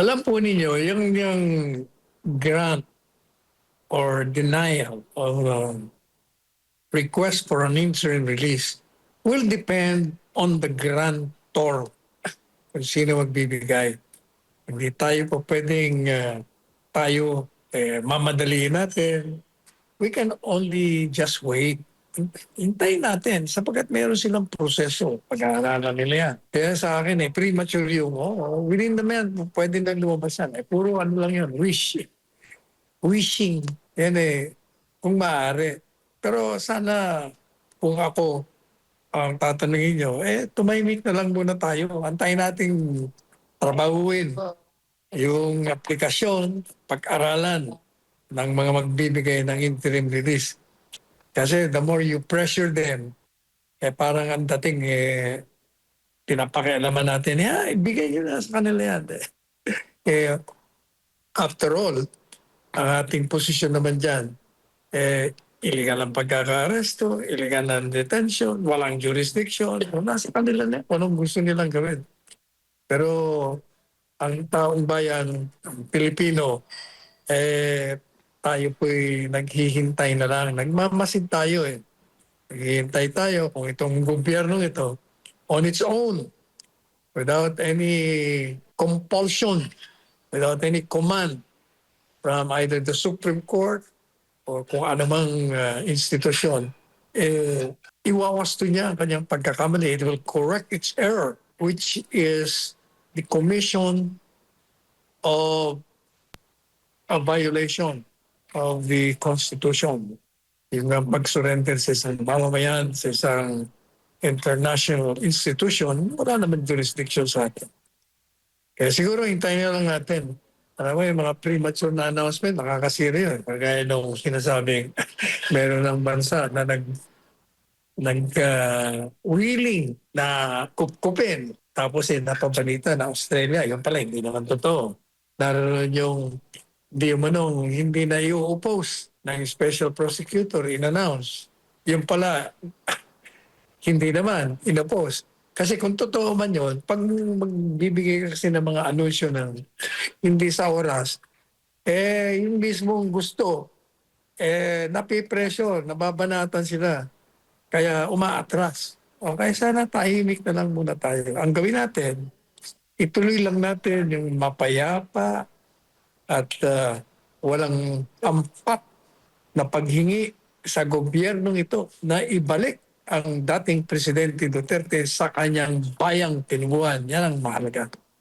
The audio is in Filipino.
Alam po ninyo, yung, yung grant or denial of um, request for an interim release will depend on the grantor kung sino magbibigay. Hindi tayo po pwedeng uh, tayo eh, mamadaliin natin. We can only just wait. Hintayin natin sapagkat meron silang proseso. Pag-aaralan nila yan. Kaya sa akin eh, premature yung, oh, within the month, pwede nang lumabas. Eh, puro ano lang yun, wish. Wishing. Yan eh, kung maaari. Pero sana, kung ako, ang tatanungin nyo, eh, tumahimik na lang muna tayo. Antayin nating trabahuin yung aplikasyon, pag-aralan ng mga magbibigay ng interim release. Kasi the more you pressure them, eh parang ang dating eh, pinapakialaman natin, ya, ibigay nyo na sa kanila yan. eh, after all, ang ating posisyon naman dyan, eh, illegal ang pagkaka-aresto, illegal ang detention, walang jurisdiction, nasa kanila na anong gusto nilang gawin. Pero ang taong bayan, ang Pilipino, eh, tayo po'y naghihintay na lang. Nagmamasid tayo eh. Naghihintay tayo kung itong gobyerno ito, on its own, without any compulsion, without any command from either the Supreme Court o kung anumang uh, institusyon, eh, iwawasto niya ang kanyang pagkakamali. It will correct its error, which is the commission of a violation of the Constitution. Yung nga pag-surrender sa isang mamamayan, sa isang international institution, wala naman jurisdiction sa atin. Kaya siguro hintayin na lang natin. Alam mo, yung mga premature na announcement, nakakasira yun. Kagaya nung sinasabing meron ng bansa na nag nag uh, na kupkupin. Tapos eh, napabalita na Australia, yun pala, hindi naman totoo. Naroon yung di manong hindi na i-oppose ng special prosecutor in-announce. Yung pala, hindi naman in-oppose. Kasi kung totoo man yun, pag magbibigay kasi ng mga anunsyo ng hindi sa oras, eh, yung mismong gusto, eh, napipresyo, nababanatan sila. Kaya umaatras. O kaya sana tahimik na lang muna tayo. Ang gawin natin, ituloy lang natin yung mapayapa at uh, walang ampat na paghingi sa gobyernong ito na ibalik ang dating Presidente Duterte sa kanyang bayang tinubuhan. Yan ang mahalaga.